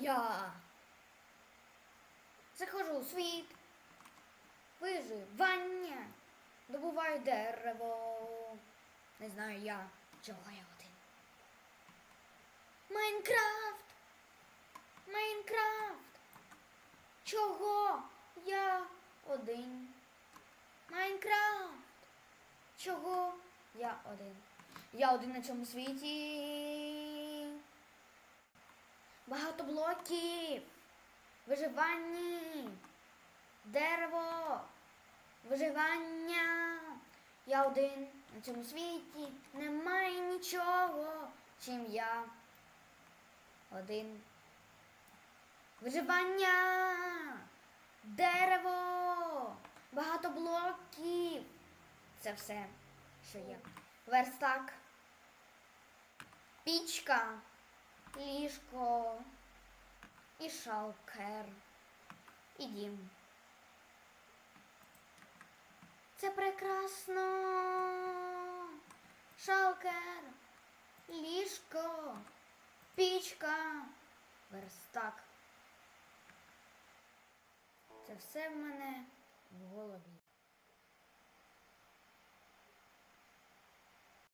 я. Заходжу у світ. Виживання. Добуваю дерево. Не знаю я, чого я один. Майнкрафт. Майнкрафт. Чого я один? Майнкрафт. Чого я один? Я один на цьому світі. Багато блоків. Виживанні. Дерево. Виживання. Я один на цьому світі. Немає нічого, чим я один. Виживання. Дерево. Багато блоків. Це все, що є. Верстак. Пічка. Ліжко. І шалкер. І дім. Це прекрасно. Шалкер. Ліжко. Пічка. Верстак. Це все в мене в голові.